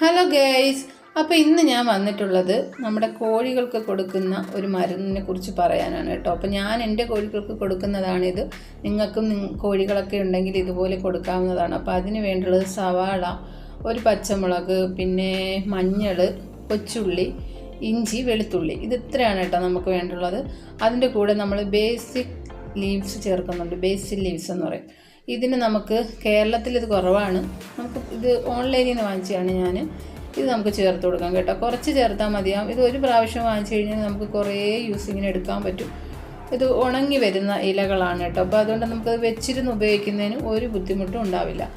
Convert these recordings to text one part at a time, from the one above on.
Hello guys അപ്പോൾ ഇന്ന് ഞാൻ വന്നിട്ടുള്ളത് നമ്മുടെ കോഴികൾക്ക് കൊടുക്കുന്ന ഒരു മരുന്നിനെ കുറിച്ച് പറയാനാണ് കേട്ടോ. അപ്പോൾ ഞാൻ എന്റെ കോഴികൾക്ക് കൊടുക്കുന്നതാണിത് നിങ്ങൾക്കും നിങ്ങ- കോഴികളൊക്കെ ഉണ്ടെങ്കിൽ ഇതുപോലെ കൊടുക്കാവുന്നതാണ്. അപ്പോൾ അതിന് വേണ്ടുള്ളത് സവാള ഒരു പച്ചമുളക് പിന്നെ മഞ്ഞൾ കൊച്ചുള്ളി ഇഞ്ചി വെളുത്തുള്ളി. ഇത് ഇത്രയാണ് കേട്ടോ നമുക്ക് വേണ്ടുള്ളത് അതിന്റെ കൂടെ നമ്മൾ ബേസിക് ലീവ്സ് ചേർക്കുന്നുണ്ട്. ബേസിക് ലീവ്സ് എന്ന് പറയും. ഇതിന് നമുക്ക് കേരളത്തിൽ ഇത് കുറവാണ്. ഇത് ഓൺലൈനിൽ നിന്ന് വാങ്ങിച്ചതാണ് ഞാൻ ഇത് നമുക്ക് ചേർത്ത് കൊടുക്കാം കേട്ടോ. കുറച്ച് ചേർത്താൽ മതിയാവും. ഇത് ഒരു പ്രാവശ്യം വാങ്ങിച്ചു കഴിഞ്ഞാൽ നമുക്ക് കുറേ യൂസിങ്ങിന് എടുക്കാൻ പറ്റും. ഇത് ഉണങ്ങി വരുന്ന ഇലകളാണ് കേട്ടോ. അപ്പോൾ അതുകൊണ്ട് നമുക്ക് വെച്ചിരുന്ന് ഉപയോഗിക്കുന്നതിന് ഒരു ബുദ്ധിമുട്ടും ഉണ്ടാവില്ല.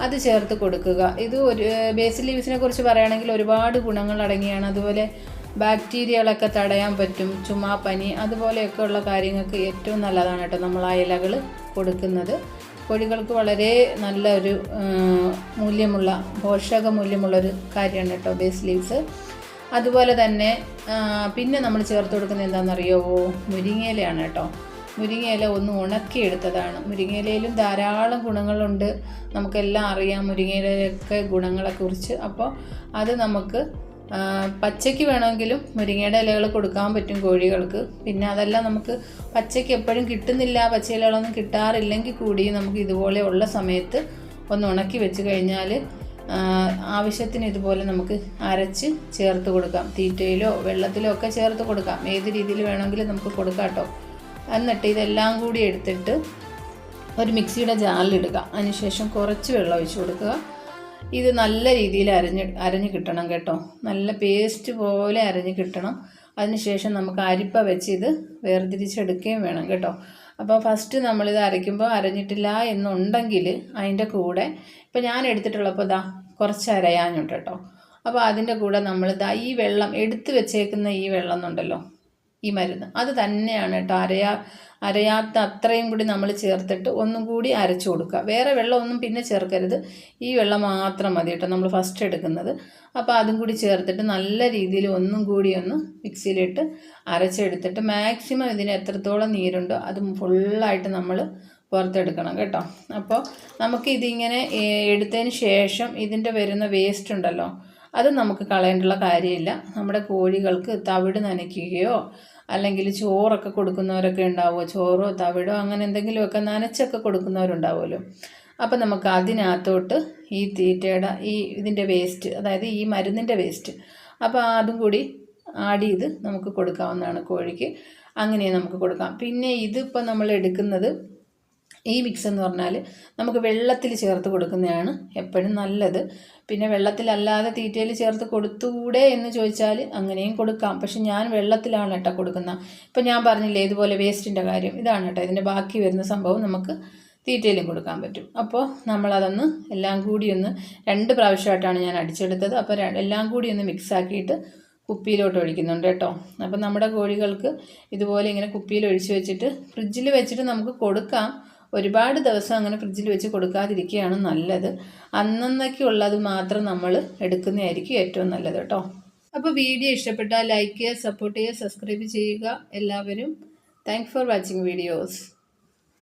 അത് ചേർത്ത് കൊടുക്കുക. ഇത് ഒരു ബേസിൽ ലീവ്സിനെ കുറിച്ച് പറയുകയാണെങ്കിൽ ഒരുപാട് ഗുണങ്ങൾ അടങ്ങിയാണ്. അതുപോലെ ബാക്ടീരിയകളൊക്കെ തടയാൻ പറ്റും ചുമ പനി അതുപോലെയൊക്കെ ഉള്ള കാര്യങ്ങൾക്ക് ഏറ്റവും നല്ലതാണ് കേട്ടോ നമ്മൾ ആ ഇലകൾ കൊടുക്കുന്നത്. കോഴികൾക്ക് വളരെ നല്ലൊരു മൂല്യമുള്ള പോഷക മൂല്യമുള്ളൊരു കാര്യമാണ് കേട്ടോ ബേസ് ലീവ്സ് അതുപോലെ തന്നെ പിന്നെ നമ്മൾ ചേർത്ത് കൊടുക്കുന്നത് എന്താണെന്നറിയാവോ മുരിങ്ങയിലയാണ് കേട്ടോ. മുരിങ്ങയില ഒന്ന് ഉണക്കിയെടുത്തതാണ്. മുരിങ്ങയിലയിലും ധാരാളം ഗുണങ്ങളുണ്ട്. നമുക്കെല്ലാം അറിയാം മുരിങ്ങയിലൊക്കെ ഗുണങ്ങളെ കുറിച്ച് അപ്പോൾ അത് നമുക്ക് പച്ചയ്ക്ക് വേണമെങ്കിലും മുരിങ്ങയുടെ ഇലകൾ കൊടുക്കാൻ പറ്റും കോഴികൾക്ക്. പിന്നെ അതെല്ലാം നമുക്ക് പച്ചയ്ക്ക് എപ്പോഴും കിട്ടുന്നില്ല. പച്ച ഇലകളൊന്നും കിട്ടാറില്ലെങ്കിൽ കൂടി നമുക്ക് ഇതുപോലെ ഉള്ള സമയത്ത് ഒന്ന് ഉണക്കി വെച്ച് കഴിഞ്ഞാൽ ആവശ്യത്തിന് ഇതുപോലെ നമുക്ക് അരച്ച് ചേർത്ത് കൊടുക്കാം. തീറ്റയിലോ വെള്ളത്തിലോ ഒക്കെ ചേർത്ത് കൊടുക്കാം. ഏത് രീതിയിൽ വേണമെങ്കിലും നമുക്ക് കൊടുക്കാം കേട്ടോ. എന്നിട്ട് ഇതെല്ലാം കൂടി എടുത്തിട്ട് ഒരു മിക്സിയുടെ ജാറിലിടുക അതിനുശേഷം കുറച്ച് വെള്ളം ഒഴിച്ച് കൊടുക്കുക. ഇത് നല്ല രീതിയിൽ അരഞ്ഞ് അരഞ്ഞ് കിട്ടണം കേട്ടോ. നല്ല പേസ്റ്റ് പോലെ അരഞ്ഞ് കിട്ടണം. അതിനുശേഷം നമുക്ക് അരിപ്പ വെച്ച് ഇത് വേർതിരിച്ചെടുക്കുകയും വേണം കേട്ടോ. അപ്പോൾ ഫസ്റ്റ് നമ്മളിത് അരയ്ക്കുമ്പോൾ അരഞ്ഞിട്ടില്ല എന്നുണ്ടെങ്കിൽ അതിന്റെ കൂടെ ഇപ്പോൾ ഞാൻ എടുത്തിട്ടുള്ളപ്പോൾ ദാ കുറച്ച് അരയാനുണ്ട് കേട്ടോ. അപ്പോൾ അതിന്റെ കൂടെ നമ്മൾ ദാ ഈ വെള്ളം എടുത്ത് വെച്ചേക്കുന്ന ഈ വെള്ളം എന്നുണ്ടല്ലോ. ഈ മരുന്ന്. അത് തന്നെയാണ് കേട്ടോ. അരയാ അരയാത്ത അത്രയും കൂടി നമ്മൾ ചേർത്തിട്ട് ഒന്നും കൂടി അരച്ചു കൊടുക്കുക. വേറെ വെള്ളമൊന്നും പിന്നെ ചേർക്കരുത്. ഈ വെള്ളം മാത്രം മതി കേട്ടോ നമ്മൾ ഫസ്റ്റ് എടുക്കുന്നത്. അപ്പോൾ അതും കൂടി ചേർത്തിട്ട് നല്ല രീതിയിൽ ഒന്നും കൂടി ഒന്ന് മിക്സിയിലിട്ട് അരച്ചെടുത്തിട്ട് മാക്സിമം ഇതിന് എത്രത്തോളം നീരുണ്ടോ അത് ഫുള്ളായിട്ട് നമ്മൾ പുറത്തെടുക്കണം കേട്ടോ. അപ്പോൾ നമുക്ക് ഇതിങ്ങനെ എടുത്തതിന് ശേഷം ഇതിന്റെ വരുന്ന വേസ്റ്റ് ഉണ്ടല്ലോ അത് നമുക്ക് കളയേണ്ടുള്ള കാര്യമില്ല. നമ്മുടെ കോഴികൾക്ക് തവിട് നനയ്ക്കുകയോ അല്ലെങ്കിൽ ചോറൊക്കെ കൊടുക്കുന്നവരൊക്കെ ഉണ്ടാവുമോ? ചോറോ തവിടോ അങ്ങനെ എന്തെങ്കിലുമൊക്കെ നനച്ചൊക്കെ കൊടുക്കുന്നവരുണ്ടാവുമല്ലോ. അപ്പം നമുക്ക് അതിനകത്തോട്ട് ഈ തീറ്റയുടെ ഈ ഇതിന്റെ വേസ്റ്റ് അതായത് ഈ മരുന്നിന്റെ വേസ്റ്റ് അപ്പോൾ അതും കൂടി ആഡ് ചെയ്ത് നമുക്ക് കൊടുക്കാവുന്നതാണ് കോഴിക്ക്. അങ്ങനെ നമുക്ക് കൊടുക്കാം. പിന്നെ ഇതിപ്പോൾ നമ്മൾ എടുക്കുന്നത് ഈ മിക്സ് എന്ന് പറഞ്ഞാൽ നമുക്ക് വെള്ളത്തിൽ ചേർത്ത് കൊടുക്കുന്നതാണ് എപ്പോഴും നല്ലത്. പിന്നെ വെള്ളത്തിലല്ലാതെ തീറ്റയിൽ ചേർത്ത് കൊടുത്തൂടെ എന്ന് ചോദിച്ചാൽ അങ്ങനെയും കൊടുക്കാം. പക്ഷെ ഞാൻ വെള്ളത്തിലാണ് കേട്ടോ കൊടുക്കുന്നത് ഇപ്പം ഞാൻ പറഞ്ഞില്ലേ ഇതുപോലെ വേസ്റ്റിന്റെ കാര്യം. ഇതാണ് കേട്ടോ ഇതിന്റെ ബാക്കി വരുന്ന സംഭവം നമുക്ക് തീറ്റയിലും കൊടുക്കാൻ പറ്റും. അപ്പോൾ നമ്മളതൊന്ന് എല്ലാം കൂടി ഒന്ന് രണ്ട് പ്രാവശ്യമായിട്ടാണ് ഞാൻ അടിച്ചെടുത്തത്. അപ്പോൾ എല്ലാം കൂടി ഒന്ന് മിക്സ് ആക്കിയിട്ട് കുപ്പിയിലോട്ട് ഒഴിക്കുന്നുണ്ട് കേട്ടോ. അപ്പം നമ്മുടെ കോഴികൾക്ക് ഇതുപോലെ ഇങ്ങനെ കുപ്പിയിൽ ഒഴിച്ച് വെച്ചിട്ട് ഫ്രിഡ്ജിൽ വെച്ചിട്ട് നമുക്ക് കൊടുക്കാം. ഒരുപാട് ദിവസം അങ്ങനെ ഫ്രിഡ്ജിൽ വെച്ച് കൊടുക്കാതിരിക്കുകയാണ് നല്ലത്. അന്നന്നൊക്കെ ഉള്ളത് മാത്രം നമ്മൾ എടുക്കുന്നതായിരിക്കും ഏറ്റവും നല്ലത് കേട്ടോ. അപ്പോൾ വീഡിയോ ഇഷ്ടപ്പെട്ടാൽ ലൈക്ക് ചെയ്യുക സപ്പോർട്ട് ചെയ്യുക സബ്സ്ക്രൈബ് ചെയ്യുക എല്ലാവരും. Thank for watching videos